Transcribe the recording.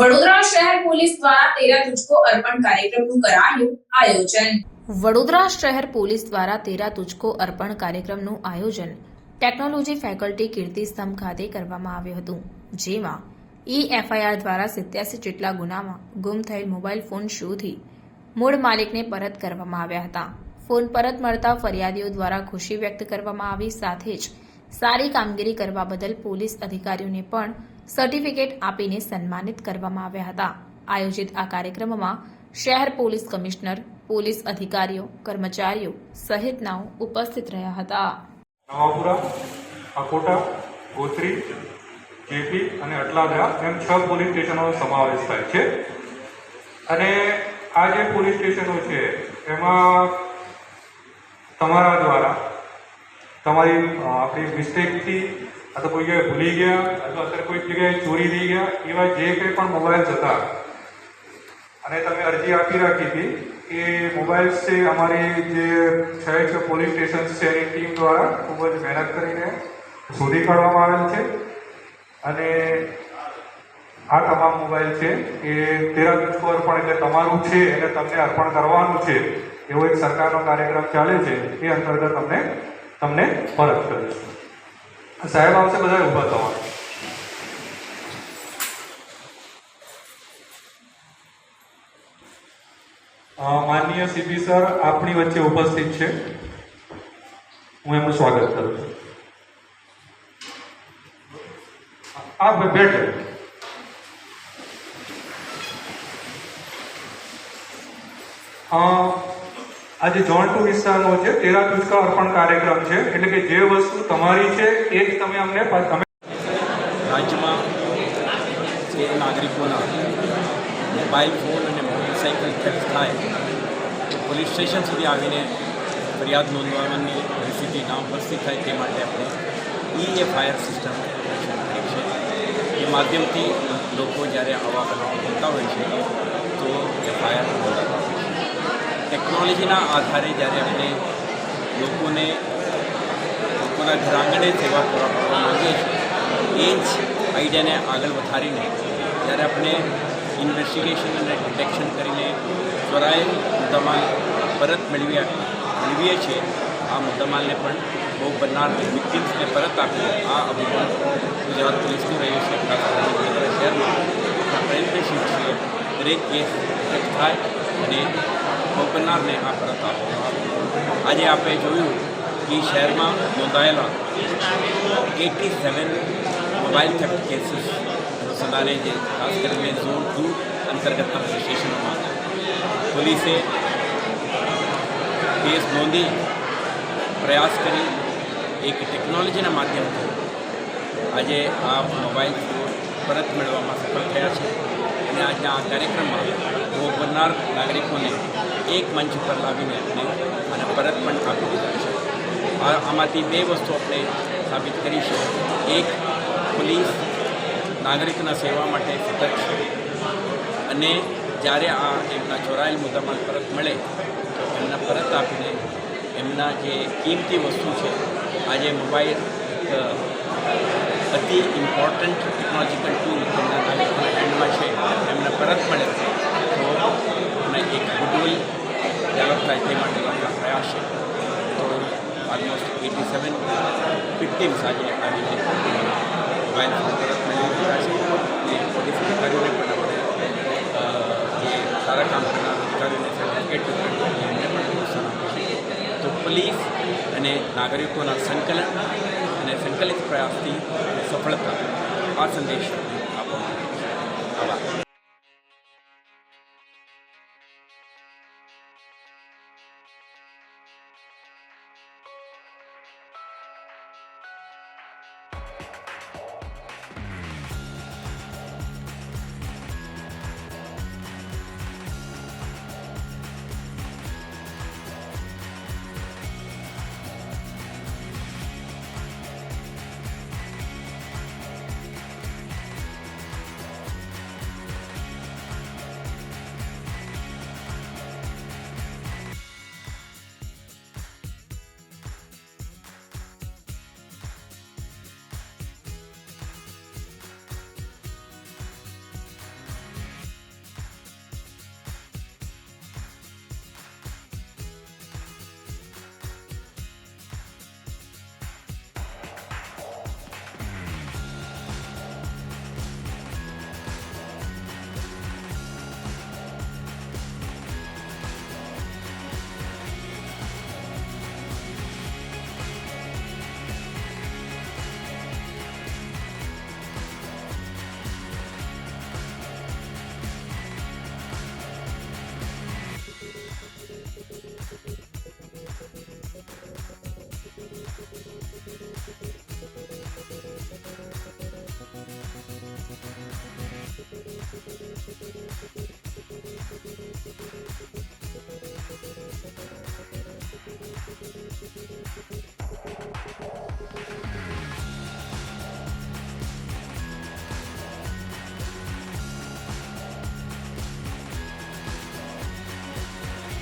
વડોદરા શહેર પોલીસ દ્વારા તેરા તુજકો અર્પણ કાર્યક્રમનું કરાયું આયોજન. વડોદરા શહેર પોલીસ દ્વારા તેરા તુજકો અર્પણ કાર્યક્રમનું આયોજન ટેકનોલોજી ફેકલ્ટી કીર્તિસ્તંભ ખાતે કરવામાં આવ્યું હતું, જેમાં ઈ એફઆઈઆર દ્વારા સિત્યાસી જેટલા ગુનામાં ગુમ થયેલ મોબાઈલ ફોન શોધી મૂળ માલિકને પરત કરવામાં આવ્યા હતા. ફોન પરત મળતા ફરિયાદીઓ દ્વારા ખુશી વ્યક્ત કરવામાં આવી, સાથે જ સારી કામગીરી કરવા બદલ પોલીસ અધિકારીઓને પણ સર્ટિફિકેટ આપીને સન્માનિત કરવામાં આવ્યા હતા. આયોજિત આ કાર્યક્રમમાં શહેર પોલીસ કમિશનર, પોલીસ અધિકારીઓ, કર્મચારીઓ સહિતનાઓ ઉપસ્થિત રહ્યા હતા. જેપી અને અટલાદરા એમ છ પોલીસ સ્ટેશનોનો સમાવેશ થાય છે. અને આ જે પોલીસ સ્ટેશનો છે, એમાં તમારા દ્વારા તમારી આપણી મિસ્ટેકથી અથવા કોઈ જગ્યાએ ભૂલી ગયા, અથવા અત્યારે કોઈ જગ્યાએ ચોરી થઈ ગયા, એવા જે કંઈ પણ મોબાઈલ્સ હતા અને તમે અરજી આપી રાખી હતી એ મોબાઈલ્સ છે અમારી જે છે છે પોલીસ સ્ટેશન છે એની ટીમ દ્વારા ખૂબ જ મહેનત કરીને શોધી કાઢવામાં આવેલ છે. અને આ તમામ મોબાઈલ છે એ તેરા પર અર્પણ એટલે તમારું છે અને તમને અર્પણ કરવાનું છે. એવો એક સરકારનો કાર્યક્રમ ચાલે છે. એ અંતર્ગત તમને તમને પરત કરીશું. સાહેબ આવશે બધા ઊભા થવાનું માનનીય સીપી સર આપણી વચ્ચે ઉપસ્થિત છે. હું એમનું સ્વાગત કરું છું. આ બેઠે. અ, આ જે જોન ટુ વિસ્તારનો છે, તેરા તુષ્કા અર્પણ કાર્યક્રમ છે. એટલે કે જે વસ્તુ તમારી છે, એ જ તમે અમને તમે રાજ્યમાં જે નાગરિકોના મોબાઈલ, ફોન અને મોટરસાઇકલ થેફ્ટ થાય પોલીસ સ્ટેશન સુધી આવીને ફરિયાદ નોંધવાની પરિસ્થિતિ ના ઉપસ્થિત થાય તે માટે આપણે ઈ એફઆઈઆર સિસ્ટમ છે. એ માધ્યમથી લોકો જ્યારે આવા બનાવો બનતા હોય છે, તો એફઆઈઆર નોંધાતા હોય છે. ટેકનોલોજીના આધારે જ્યારે આપણે લોકોને લોકોના ઘરાંગણે સેવા પૂરા પાડવા માંગીએ છીએ, એ જ આઈડિયાને આગળ વધારીને જ્યારે આપણે ઇન્વેસ્ટિગેશન અને ડિટેક્શન કરીને ચોરાયેલ મુદ્દામાલ પરત મેળવી મેળવીએ છીએ, આ મુદ્દામાલને પણ બહુ બનનાર વિક્ટિમ્સને પરત આપીને આ અભિયાન ગુજરાત પોલીસનું રહ્યું છે. શહેરમાં. પ્રયત્નશીલ છીએ, દરેક કેસ થાય અને ભોગ આ પરત આજે આપણે જોયું કે શહેરમાં નોંધાયેલા eighty seven mobile theft cases અનુસંધાને જે ખાસ કરીને ઝોન ટુ અંતર્ગતના સ્ટેશનોમાં પોલીસે કેસ નોંધી પ્રયાસ કરી એક ટેકનોલોજીના માધ્યમથી આજે આ મોબાઈલ ફોન પરત મેળવવામાં સફળ થયા છે. અને આજના આ કાર્યક્રમમાં ભોગ બનનાર નાગરિકોને એક મંચ પર લાવીને આપણે અને પરત પણ આપી દીધા છે. આમાંથી બે વસ્તુ આપણે સાબિત કરી એક, પોલીસ નાગરિકના સેવા માટે સતત છે. અને જ્યારે આ એમના ચોરાયેલ મુદ્દામાલ પરત મળે, તો એમને પરત આપીને એમના જે કિંમતી વસ્તુ છે, આજે મોબાઈલ અતિ ઇમ્પોર્ટન્ટ ટેકનોલોજીકલ ટૂલ એમના નાગરિકોના હેન્ડમાં છે. એમને મળે છે. તો એમને એક ગુડવિલ ડેવલપ થાય તે માટે આપણા પ્રયાસ છે. તો ઓલમોસ્ટ એટી સેવન વિક્ટીમ્સ આજે આવીને મોબાઈલ ફોન પરત મેળવી દીધા છે. એ પોલીસ કરીને પણ આપણે જે સારા કામ કરનાર અધિકારીઓને સર્ટિફિકેટ એમને પણ પ્રોત્સાહન આપશે તો પોલીસ અને નાગરિકોના સંકલન અને સંકલિત પ્રયાસથી સફળતા, આ સંદેશ